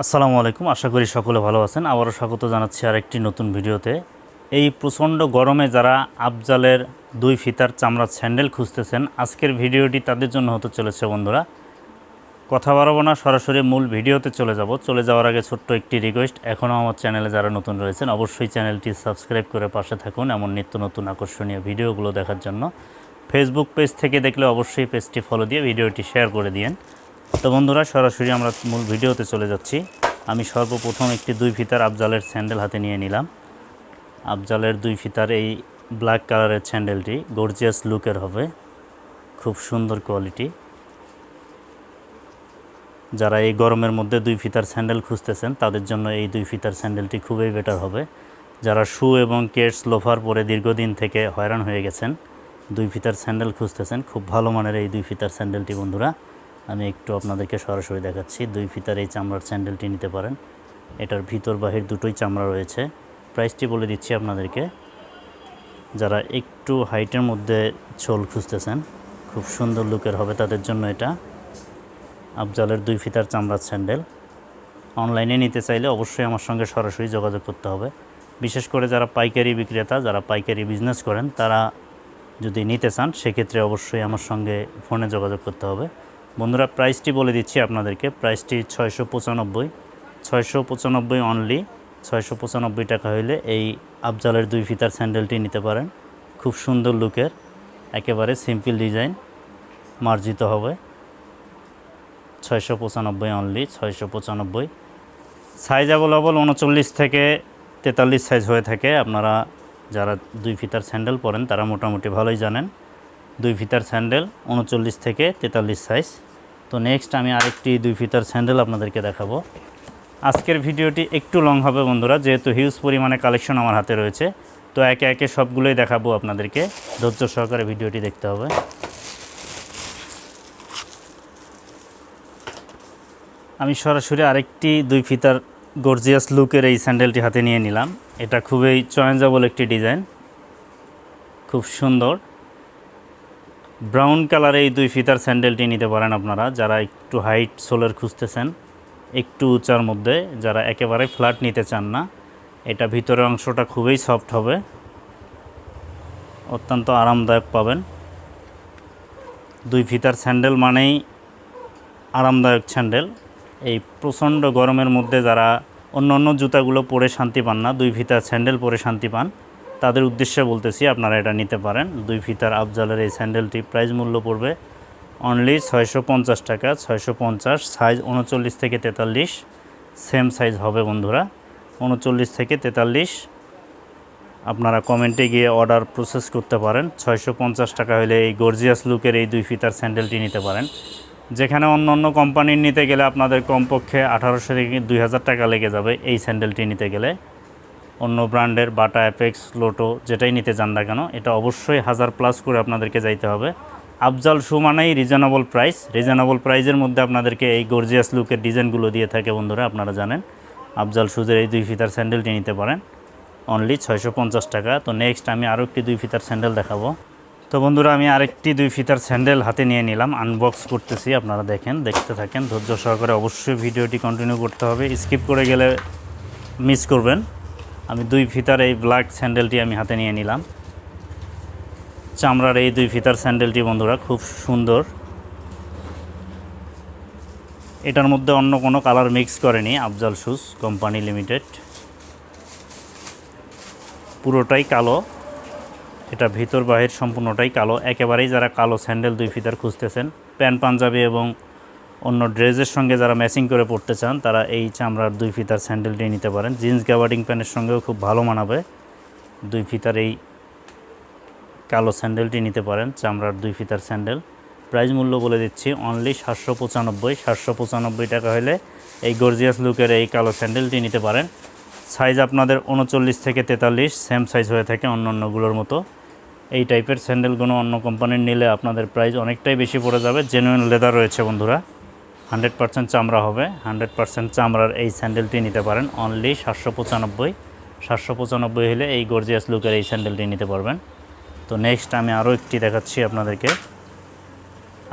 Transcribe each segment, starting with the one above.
আসসালামু আলাইকুম। আশা করি সকলে ভালো আছেন। আবারও স্বাগত জানাচ্ছি আর একটি নতুন ভিডিওতে। এই প্রচণ্ড গরমে যারা আফজালের দুই ফিতার চামড়ার স্যান্ডেল খুঁজতেছেন, আজকের ভিডিওটি তাদের জন্য হতে চলেছে বন্ধুরা। কথা বাড়াবো না, সরাসরি মূল ভিডিওতে চলে যাব। চলে যাওয়ার আগে ছোট্ট একটি রিকোয়েস্ট এখনও আমার চ্যানেলে যারা নতুন রয়েছেন, অবশ্যই চ্যানেলটি সাবস্ক্রাইব করে পাশে থাকুন এমন নিত্য নতুন আকর্ষণীয় ভিডিওগুলো দেখার জন্য। ফেসবুক পেজ থেকে দেখলে অবশ্যই পেজটি ফলো দিয়ে ভিডিওটি শেয়ার করে দিয়েন। তো বন্ধুরা, সরাসরি আমরা মূল ভিডিওতে চলে যাচ্ছি। আমি সর্বপ্রথম একটি দুই ফিতার আফজালের স্যান্ডেল হাতে নিয়ে নিলাম। আফজালের দুই ফিতার এই ব্ল্যাক কালারের স্যান্ডেলটি গর্জিয়াস লুকের হবে। খুব সুন্দর কোয়ালিটি। যারা এই গরমের মধ্যে দুই ফিতার স্যান্ডেল খুঁজতেছেন, তাদের জন্য এই দুই ফিতার স্যান্ডেলটি খুবই বেটার হবে। যারা শু এবং কেটস, লোফার পরে দীর্ঘদিন থেকে হয়রান হয়ে গেছেন, দুই ফিতার স্যান্ডেল খুঁজতেছেন, খুব ভালো মানের এই দুই ফিতার স্যান্ডেলটি বন্ধুরা। আমি একটু আপনাদেরকে সরাসরি দেখাচ্ছি। দুই ফিতার এই চামড়ার স্যান্ডেলটি নিতে পারেন। এটার ভিতর বাহির দুটোই চামড়া রয়েছে। প্রাইসটি বলে দিচ্ছি আপনাদেরকে। যারা একটু হাইটের মধ্যে ছোল খুঁজতেছেন, খুব সুন্দর লুকের হবে তাদের জন্য এটা। আফজালের দুই ফিতার চামড়ার স্যান্ডেল। অনলাইনে নিতে চাইলে অবশ্যই আমার সঙ্গে সরাসরি যোগাযোগ করতে হবে। বিশেষ করে যারা পাইকারি বিক্রেতা, যারা পাইকারি বিজনেস করেন, তারা যদি নিতে চান, সেক্ষেত্রে অবশ্যই আমার সঙ্গে ফোনে যোগাযোগ করতে হবে। বন্ধুরা প্রাইসটি বলে দিচ্ছি আপনাদেরকে। প্রাইসটি ছয়শো পঁচানব্বই ছয়শো পঁচানব্বই অনলি ছয়শো পঁচানব্বই টাকা হইলে এই আফজালের দুই ফিতার স্যান্ডেলটি নিতে পারেন। খুব সুন্দর লুকের, একেবারে সিম্পল ডিজাইন মার্জিত হবে। ছয়শো পঁচানব্বই অনলি ছয়শো পঁচানব্বই। সাইজ অ্যাভেলেবল উনচল্লিশ থেকে তেতাল্লিশ সাইজ হয়ে থাকে। আপনারা যারা দুই ফিতার স্যান্ডেল পরেন, তারা মোটামুটি ভালোই জানেন। দুই ফিতার স্যান্ডেল, উনচল্লিশ থেকে তেতাল্লিশ সাইজ তো নেক্সট আমি আরেকটি দুই ফিতার স্যান্ডেল আপনাদেরকে দেখাবো। আজকের ভিডিওটি একটু লং হবে বন্ধুরা, যেহেতু হিউজ পরিমাণে কালেকশন আমার হাতে রয়েছে। তো একে একে সবগুলোই দেখাবো আপনাদেরকে, ধৈর্য সহকারে ভিডিওটি দেখতে হবে। আমি সরাসরি আরেকটি দুই ফিতার গর্জিয়াস লুকের এই স্যান্ডেলটি হাতে নিয়ে নিলাম। এটা খুবই চয়েঞ্জাবল একটি ডিজাইন। খুব সুন্দর। ব্রাউন কালারে এই দুই ফিতার স্যান্ডেলটি নিতে পারেন আপনারা, যারা একটু হাইট সোলের খুঁজতেছেন, একটু উঁচার মধ্যে, যারা একেবারে ফ্ল্যাট নিতে চান না, এটা ভিতরের অংশটা খুবই সফট হবে, অত্যন্ত আরামদায়ক পাবেন। দুই ফিতার স্যান্ডেল মানেই আরামদায়ক স্যান্ডেল। এই প্রচণ্ড গরমের মধ্যে যারা অন্য অন্য জুতাগুলো পরে শান্তি পান না, দুই ফিতার স্যান্ডেল পরে শান্তি পান তাদের উদ্দেশ্যে বলতেছি, আপনারা এটা নিতে পারেন। দুই ফিতার আফজালের এই স্যান্ডেলটি প্রাইস মূল্য পড়বে অনলি ছয়শো পঞ্চাশ টাকা, ছয়শো পঞ্চাশ, সাইজ উনচল্লিশ থেকে তেতাল্লিশ, সেম সাইজ হবে বন্ধুরা। উনচল্লিশ থেকে তেতাল্লিশ, আপনারা কমেন্টে গিয়ে অর্ডার প্রসেস করতে পারেন। ছয়শো পঞ্চাশ টাকা হলে এই গর্জিয়াস লুকের এই দুই ফিতার স্যান্ডেলটি নিতে পারেন। যেখানে অন্য অন্য কোম্পানির নিতে গেলে আপনাদের কমপক্ষে আঠারোশো থেকে দুই হাজার টাকা লেগে যাবে এই স্যান্ডেলটি নিতে গেলে। অন্য ব্র্যান্ডের বাটা অ্যাপেক্স লোটো যেটাই নিতে যান না কেন, এটা অবশ্যই হাজার প্লাস করে আপনাদেরকে যাইতে হবে। আফজাল শু মানেই রিজনেবল প্রাইস রিজনেবল প্রাইসের মধ্যে আপনাদেরকে এই গর্জিয়াস লুকের ডিজাইনগুলো দিয়ে থাকে বন্ধুরা, আপনারা জানেন। আফজাল শুজের এই দুই ফিতার স্যান্ডেলটি নিতে পারেন। অনলি ছয়শো পঞ্চাশ টাকা। তো নেক্সট আমি আরও একটি দুই ফিতার স্যান্ডেল দেখাবো। তো বন্ধুরা, আমি আরেকটি দুই ফিতার স্যান্ডেল হাতে নিয়ে নিলাম। আনবক্স করতেছি, আপনারা দেখেন, দেখতে থাকেন। ধৈর্য সহকারে অবশ্যই ভিডিওটি কন্টিনিউ করতে হবে। স্কিপ করে গেলে মিস করবেন। আমি দুই ফিতার এই ব্ল্যাক স্যান্ডেলটি আমি হাতে নিয়ে নিলাম। চামড়ার এই দুই ফিতার স্যান্ডেলটি বন্ধুরা খুব সুন্দর। এটার মধ্যে অন্য কোনো কালার মিক্স করেনি আফজাল শুজ কোম্পানি লিমিটেড পুরোটাই কালো। এটা ভিতর বাহির সম্পূর্ণটাই কালো। একেবারেই যারা কালো স্যান্ডেল দুই ফিতার খুঁজতেছেন, প্যান্ট পাঞ্জাবি এবং অন্য ড্রেসের সঙ্গে যারা ম্যাচিং করে পড়তে চান, তারা এই চামড়ার দুই ফিতার স্যান্ডেলটি নিতে পারেন। জিন্স গ্যাবার্ডিং প্যান্টের সঙ্গেও খুব ভালো মানাবে। দুই ফিতার এই কালো স্যান্ডেলটি নিতে পারেন, চামড়ার দুই ফিতার স্যান্ডেল। প্রাইস মূল্য বলে দিচ্ছি, অনলি সাতশো পঁচানব্বই। সাতশো পঁচানব্বই টাকা হলে এই গর্জিয়াস লুকের এই কালো স্যান্ডেলটি নিতে পারেন। সাইজ আপনাদের উনচল্লিশ থেকে তেতাল্লিশ, সেম সাইজ হয়ে থাকে অন্য অন্যগুলোর মতো। এই টাইপের স্যান্ডেলগুলো অন্য কোম্পানির নিলে আপনাদের প্রাইস অনেকটাই বেশি পড়ে যাবে। জেনুইন লেদার রয়েছে বন্ধুরা। হান্ড্রেড পার্সেন্ট চামড়া হবে। হান্ড্রেড পার্সেন্ট চামড়ার এই স্যান্ডেলটি নিতে পারেন অনলি সাতশো পঁচানব্বই। সাতশো পঁচানব্বই হলে এই গর্জিয়াস লুকের এই স্যান্ডেলটি নিতে পারবেন। তো নেক্সট আমি আরও একটি দেখাচ্ছি আপনাদেরকে।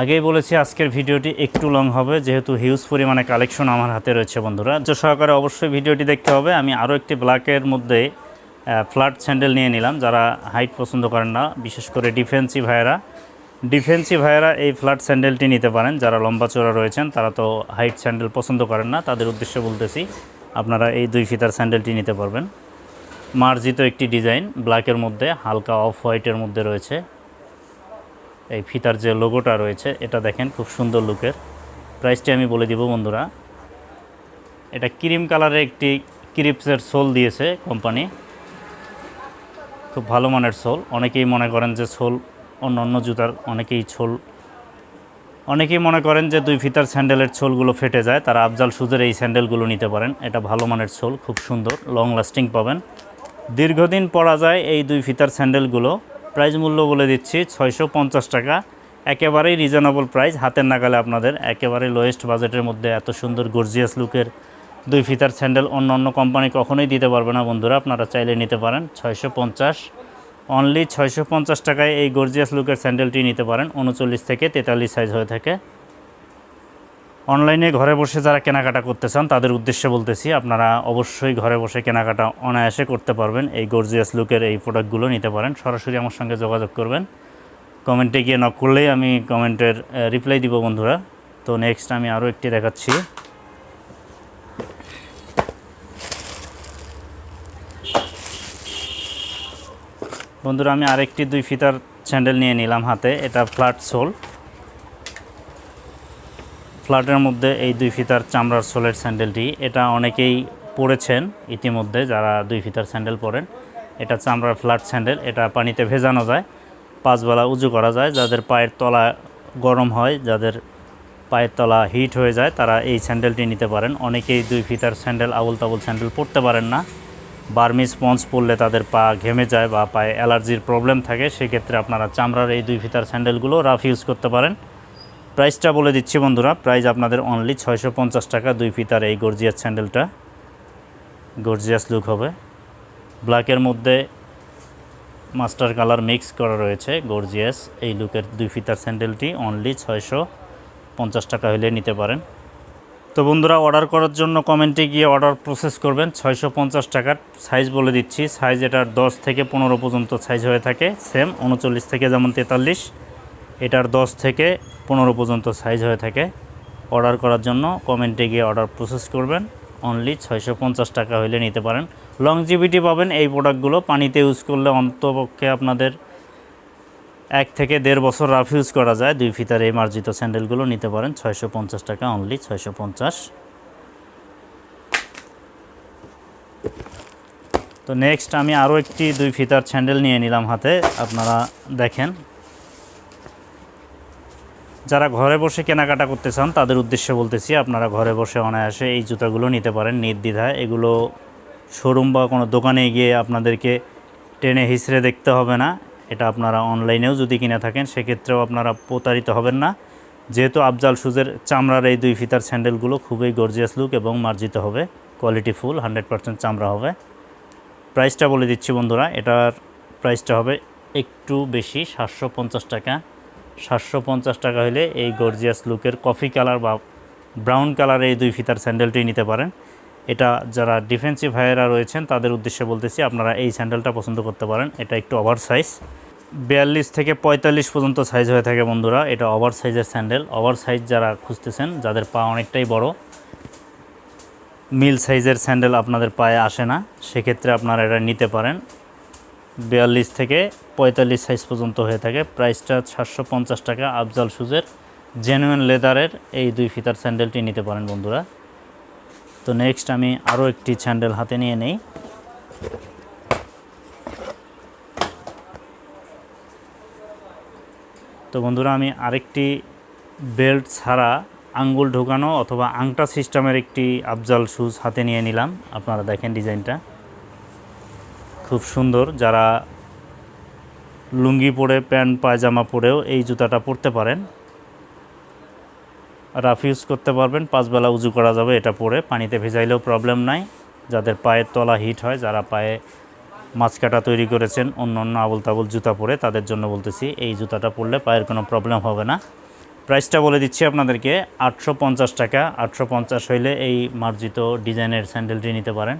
আগেই বলেছি আজকের ভিডিওটি একটু লং হবে, যেহেতু হিউজ পরিমাণে কালেকশন আমার হাতে রয়েছে বন্ধুরা। যে সহকারে অবশ্যই ভিডিওটি দেখতে হবে। আমি আরও একটি ব্ল্যাকের মধ্যে ফ্ল্যাট স্যান্ডেল নিয়ে নিলাম। যারা হাইট পছন্দ করেন না, বিশেষ করে ডিফেন্সিভ ভাইয়েরা ডিফেন্সি ভাইয়েরা এই ফ্ল্যাট স্যান্ডেলটি নিতে পারেন। যারা লম্বা চওড়া রয়েছেন, তারা তো হাইট স্যান্ডেল পছন্দ করেন না। তাদের উদ্দেশ্যে বলতেছি, আপনারা এই দুই ফিতার স্যান্ডেলটি নিতে পারবেন। মার্জিত একটি ডিজাইন, ব্ল্যাকের মধ্যে, হালকা অফ হোয়াইটের মধ্যে রয়েছে। এই ফিতার যে লোগোটা রয়েছে, এটা দেখেন খুব সুন্দর লুকের। প্রাইসটি আমি বলে দিব, বন্ধুরা। এটা ক্রিম কালারের একটি ক্রিপসের সোল দিয়েছে কোম্পানি। খুব ভালো মানের সোল। অনেকেই মনে করেন যে সোল অন্য অন্য জুতার অনেকেই ছোল। অনেকেই মনে করেন যে দুই ফিতার স্যান্ডেলের ছোলগুলো ফেটে যায়, তারা আফজাল সুজের এই স্যান্ডেলগুলো নিতে পারেন। এটা ভালো মানের ছোল, খুব সুন্দর লং লাস্টিং পাবেন। দীর্ঘদিন পরা যায় এই দুই ফিতার স্যান্ডেলগুলো। প্রাইস মূল্য বলে দিচ্ছি, ছয়শো পঞ্চাশ টাকা। একেবারেই রিজনেবল প্রাইস হাতের নাগালে আপনাদের একেবারে লোয়েস্ট বাজেটের মধ্যে এত সুন্দর গর্জিয়াস লুকের দুই ফিতার স্যান্ডেল অন্য অন্য কোম্পানি কখনোই দিতে পারবে না বন্ধুরা, আপনারা চাইলে নিতে পারেন। ছয়শো পঞ্চাশ অনলি ছয়শো পঞ্চাশ টাকায় এই গর্জিয়াস লুকের স্যান্ডেলটি নিতে পারেন। উনচল্লিশ থেকে তেতাল্লিশ সাইজ হয়ে থাকে। অনলাইনে ঘরে বসে যারা কেনাকাটা করতে চান, তাদের উদ্দেশ্যে বলতেছি, আপনারা অবশ্যই ঘরে বসে কেনাকাটা অনায়াসে করতে পারবেন। এই গর্জিয়াস লুকের এই প্রোডাক্টগুলো নিতে পারেন। সরাসরি আমার সঙ্গে যোগাযোগ করবেন। কমেন্টে গিয়ে নক করলেই আমি কমেন্টের রিপ্লাই দিব বন্ধুরা। তো নেক্সট আমি আরও একটি দেখাচ্ছি। বন্ধুরা, আমি আরেকটি দুই ফিতার স্যান্ডেল নিয়ে নিলাম হাতে। এটা ফ্ল্যাট সোল। ফ্ল্যাটের মধ্যে এই দুই ফিতার চামড়ার সোলের স্যান্ডেলটি, এটা অনেকেই পরেছেন ইতিমধ্যে, যারা দুই ফিতার স্যান্ডেল পরেন। এটা চামড়ার ফ্ল্যাট স্যান্ডেল, এটা পানিতে ভেজানো যায়। পাঁচবেলা উঁচু করা যায়। যাদের পায়ের তলা গরম হয়, যাদের পায়ের তলা হিট হয়ে যায়, তারা এই স্যান্ডেলটি নিতে পারেন। অনেকেই দুই ফিতার স্যান্ডেল আবুল তাবুল স্যান্ডেল পরতে পারেন না। বার্মি স্পঞ্জ পরলে তাদের পা ঘেমে যায় বা পায়ে অ্যালার্জির প্রবলেম থাকে, সেক্ষেত্রে আপনারা চামড়ার এই দুই ফিতার স্যান্ডেলগুলো রাফ ইউজ করতে পারেন। প্রাইসটা বলে দিচ্ছি বন্ধুরা, প্রাইস আপনাদের অনলি ছয়শো পঞ্চাশ টাকা, দুই ফিতার এই গর্জিয়াস স্যান্ডেলটা। গর্জিয়াস লুক হবে। ব্ল্যাকের মধ্যে মাস্টার কালার মিক্স করা রয়েছে গর্জিয়াস, এই লুকের দুই ফিতার স্যান্ডেলটি অনলি ছয়শো পঞ্চাশ টাকা হলে নিতে পারেন। তো বন্ধুরা অর্ডার করার জন্য কমেন্টে গিয়ে অর্ডার প্রসেস করবেন। ছয়শো পঞ্চাশ টাকার সাইজ বলে দিচ্ছি। সাইজ এটার দশ থেকে পনেরো পর্যন্ত সাইজ হয়ে থাকে। সেম উনচল্লিশ থেকে যেমন তেতাল্লিশ, এটার দশ থেকে পনেরো পর্যন্ত সাইজ হয়ে থাকে। অর্ডার করার জন্য কমেন্টে গিয়ে অর্ডার প্রসেস করবেন। অনলি ছয়শো পঞ্চাশ টাকা হইলে নিতে পারেন। লংজিভিটি পাবেন এই প্রোডাক্টগুলো পানিতে ইউজ করলে অন্তপক্ষে আপনাদের এক থেকে দেড় বছর রাফ ইউজ করা যায়। দুই ফিতার এই মার্জিত স্যান্ডেলগুলো নিতে পারেন ছয়শো পঞ্চাশ টাকা অনলি ছয়শো পঞ্চাশ। তো নেক্সট আমি আরও একটি দুই ফিতার স্যান্ডেল নিয়ে নিলাম হাতে, আপনারা দেখেন। যারা ঘরে বসে কেনাকাটা করতে চান, তাদের উদ্দেশ্যে বলতেছি, আপনারা ঘরে বসে অনায়াসে এই জুতাগুলো নিতে পারেন নির্দ্বিধায় এগুলো শোরুম বা কোনো দোকানে গিয়ে আপনাদেরকে টেনে হিসড়ে দেখতে হবে না। এটা আপনারা অনলাইনেও যদি কিনে থাকেন, সেক্ষেত্রেও আপনারা প্রতারিত হবেন না। যেহেতু আফজাল সুজের চামড়ার এই দুই ফিতার স্যান্ডেলগুলো খুবই গর্জিয়াস লুক এবং মার্জিত হবে। কোয়ালিটি ফুল হান্ড্রেড পার্সেন্ট চামড়া হবে। প্রাইসটা বলে দিচ্ছি বন্ধুরা, এটার প্রাইসটা হবে একটু বেশি, সাতশো পঞ্চাশ টাকা। সাতশো পঞ্চাশ টাকা হলে এই গর্জিয়াস লুকের কফি কালার বা ব্রাউন কালারের এই দুই ফিতার স্যান্ডেলটি নিতে পারেন। এটা যারা ডিফেন্সিভ ভাইয়েরা রয়েছেন, তাদের উদ্দেশ্যে বলতেছি, আপনারা এই স্যান্ডেলটা পছন্দ করতে পারেন। এটা একটু ওভার সাইজ বিয়াল্লিশ থেকে পঁয়তাল্লিশ পর্যন্ত সাইজ হয়ে থাকে বন্ধুরা। এটা ওভার সাইজের স্যান্ডেল ওভার সাইজ যারা খুঁজতেছেন, যাদের পা অনেকটাই বড় মিল সাইজের স্যান্ডেল আপনাদের পায়ে আসে না। সেক্ষেত্রে আপনারা এটা নিতে পারেন। বিয়াল্লিশ থেকে পঁয়তাল্লিশ সাইজ পর্যন্ত হয়ে থাকে। প্রাইসটা সাতশো পঞ্চাশ টাকা, আফজাল শুজের জেনুইন লেদারের এই দুই ফিতার স্যান্ডেলটি নিতে পারেন বন্ধুরা। তো নেক্সট আমি আরও একটি স্যান্ডেল হাতে নিয়ে নেই। তো বন্ধুরা, আমি আরেকটি বেল্ট ছাড়া আঙ্গুল ঢোকানো অথবা আংটা সিস্টেমের একটি আফজাল শুজ হাতে নিয়ে নিলাম। আপনারা দেখেন ডিজাইনটা। খুব সুন্দর। যারা লুঙ্গি পরে, প্যান্ট, পায়জামা পরেও এই জুতাটা পরতে পারেন। রাফ ইউজ করতে পারবেন। পাঁচবেলা উজু করা যাবে এটা পরে। পানিতে ভেজাইলেও প্রবলেম নাই। যাদের পায়ের তলা হিট হয়, যারা পায়ে মাছ কাটা তৈরি করেছেন অন্য অন্য আবল তাবল জুতা পরে। তাদের জন্য বলতেছি, এই জুতাটা পরলে পায়ের কোনো প্রবলেম হবে না। প্রাইসটা বলে দিচ্ছি আপনাদেরকে, আটশো পঞ্চাশ টাকা। আটশো পঞ্চাশ হইলে এই মার্জিত ডিজাইনের স্যান্ডেলটি নিতে পারেন।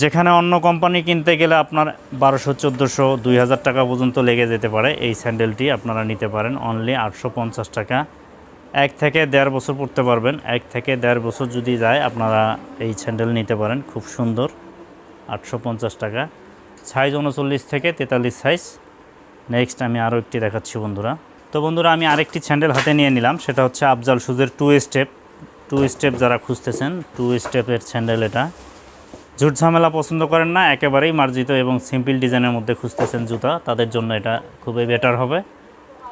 যেখানে অন্য কোম্পানি কিনতে গেলে আপনার বারোশো, চোদ্দোশো, দুই হাজার টাকা পর্যন্ত লেগে যেতে পারে। এই স্যান্ডেলটি আপনারা নিতে পারেন অনলি আটশো পঞ্চাশ টাকা। এক থেকে দেড় বছর পড়তে পারবেন। এক থেকে দেড় বছর যদি যায়, আপনারা এই স্যান্ডেল নিতে পারেন। খুব সুন্দর। আটশো পঞ্চাশ টাকা। সাইজ উনচল্লিশ থেকে তেতাল্লিশ সাইজ নেক্সট আমি আরও একটি দেখাচ্ছি বন্ধুরা। তো বন্ধুরা, আমি আরেকটি স্যান্ডেল হাতে নিয়ে নিলাম। সেটা হচ্ছে আফজাল শুজের টু স্টেপ টু স্টেপ যারা খুঁজতেছেন টু স্টেপের স্যান্ডেল এটা। ঝুট ঝামেলা পছন্দ করেন না, একেবারেই মার্জিত এবং সিম্পল ডিজাইনের মধ্যে খুঁজতেছেন জুতা। তাদের জন্য এটা খুবই বেটার হবে।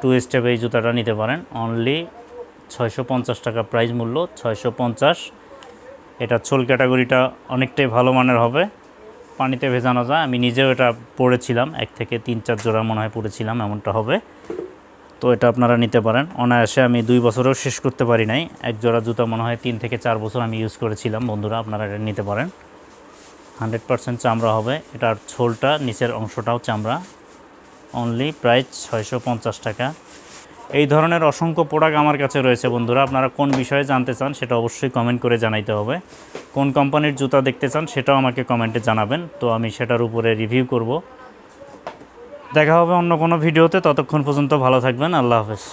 টু স্টেপ এই জুতাটা নিতে পারেন। অনলি ছয়শো পঞ্চাশ টাকা প্রাইস মূল্য, ছয়শো পঞ্চাশ। এটা ছোল ক্যাটাগরিটা অনেকটাই ভালো মানের হবে। পানিতে ভেজানো যায়। আমি নিজেও এটা পড়েছিলাম, এক থেকে তিন, চার জোড়া মনে হয় পড়েছিলাম, এমনটা হবে। তো এটা আপনারা নিতে পারেন। অনায়াসে আমি দুই বছরেও শেষ করতে পারি নাই। এক জোড়া জুতা মনে হয় তিন থেকে চার বছর আমি ইউজ করেছিলাম। বন্ধুরা, আপনারা এটা নিতে পারেন। হান্ড্রেড পারসেন্ট চামড়া হবে। এটার ছোলটা, নিচের অংশটাও চামড়া। অনলি প্রাইস ছয়শো পঞ্চাশ টাকা। এই ধরনের অসংখ্য প্রোডাক্ট আমার কাছে রয়েছে বন্ধুরা। আপনারা কোন বিষয়ে জানতে চান সেটা অবশ্যই কমেন্ট করে জানাইতে হবে। কোন কোম্পানির জুতা দেখতে চান সেটাও আমাকে কমেন্টে জানাবেন। তো আমি সেটার উপরে রিভিউ করব। দেখা হবে অন্য কোনো ভিডিওতে। ততক্ষণ পর্যন্ত ভালো থাকবেন। আল্লাহ হাফেজ।